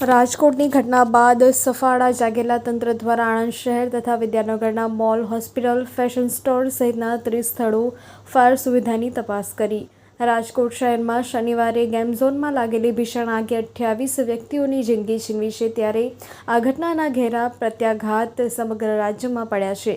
રાજકોટની ઘટના બાદ સફાળા જાગેલા તંત્ર દ્વારા આણંદ શહેર તથા વિદ્યાનગરના મોલ, હોસ્પિટલ, ફેશન સ્ટોર સહિતના ત્રીસ સ્થળો ફાયર સુવિધાની તપાસ કરી. રાજકોટ શહેરમાં શનિવારે ગેમ ઝોનમાં લાગેલી ભીષણ આગે અઠ્યાવીસ વ્યક્તિઓની જિંદગી છીનવી છે ત્યારે આ ઘટનાના ઘેરા પ્રત્યાઘાત સમગ્ર રાજ્યમાં પડ્યા છે.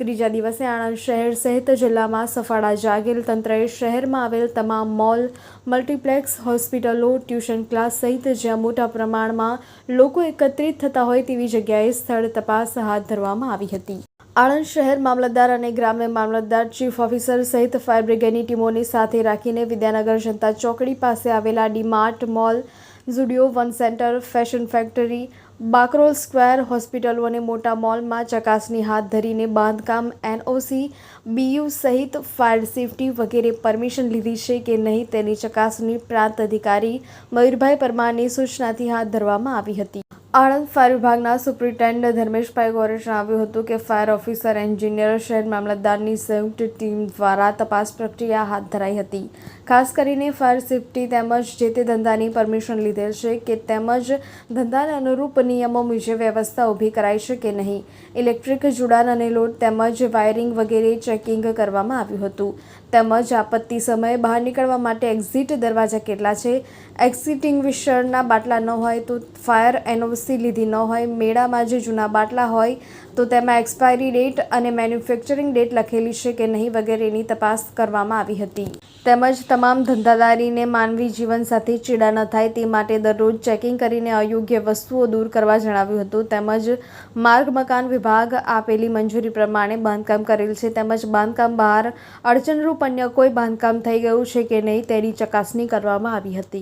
ત્રીજા દિવસે આણંદ શહેર સહિત જિલ્લામાં સફાળા જાગેલ તંત્રએ શહેરમાં આવેલ તમામ મોલ, મલ્ટીપ્લેક્સ, હોસ્પિટલો, ટ્યુશન ક્લાસ સહિત જ્યાં મોટા પ્રમાણમાં લોકો એકત્રિત થતા હોય તેવી જગ્યાએ સ્થળ તપાસ હાથ ધરવામાં આવી હતી. આણંદ શહેર મામલતદાર અને ગ્રામ્ય મામલતદાર ચીફ ઓફિસર સહિત ફાયર બ્રિગેડની ટીમોને સાથે રાખીને વિદ્યાનગર જનતા ચોકડી પાસે આવેલા DMart mall, Zudio one centre, fashion factory, Bakrol square હોસ્પિટલો અને મોટા મોલમાં ચકાસણી હાથ ધરીને બાંધકામ એનઓસી, બીયુ સહિત ફાયર સેફટી વગેરે પરમિશન લીધી છે કે નહીં તેની ચકાસણી પ્રાંત અધિકારી મયુરભાઈ પરમારની સૂચનાથી હાથ ધરવામાં આવી હતી. આણંદ ફાયર વિભાગના સુપ્રિન્ટેન્ડન્ટ ધર્મેશભાઈ ગોરે જણાવ્યું હતું કે ફાયર ઓફિસર એન્જિનિયર શહેર મામલતદારની સંયુક્ત ટીમ દ્વારા તપાસ પ્રક્રિયા હાથ ધરાઈ હતી. ખાસ કરીને ફાયર સેફટી તેમજ જે તે ધંધાની પરમિશન લીધેલ છે કે તેમજ ધંધાને અનુરૂપ નિયમો મુજબ વ્યવસ્થા ઊભી કરાઈ છે કે નહીં. ઇલેક્ટ્રિક જોડાણ અને લોડ તેમજ વાયરિંગ વગેરે ચેકિંગ કરવામાં આવ્યું હતું. તેમજ આપત્તિ સમયે બહાર નીકળવા માટે એક્ઝિટ દરવાજા કેટલા છે? એક્ઝિટિંગ એક્સિટિંગ્વિશરના બાટલા ન હોય તો ફાયર એનઓસી લીધી ન હોય, મેળામાં જે જૂના બાટલા હોય, તો તેમાં એક્સપાયરી ડેટ અને મેન્યુફેક્ચરિંગ ડેટ લખેલી છે કે નહીં વગેરેની તપાસ કરવામાં આવી હતી. તેમજ તમામ ધંધાદારીને માનવી જીવન સાથે ચીડા ન થાય તે માટે દરરોજ ચેકિંગ કરીને અયોગ્ય વસ્તુઓ દૂર કરવા જણાવ્યું હતું. તેમજ માર્ગ મકાન વિભાગ આપેલી મંજૂરી પ્રમાણે બાંધકામ કરેલ છે. તેમજ બાંધકામ બહાર અડચણરૂપ અન્ય કોઈ બાંધકામ થઈ ગયું છે કે નહીં તેની ચકાસણી કરવામાં આવી હતી.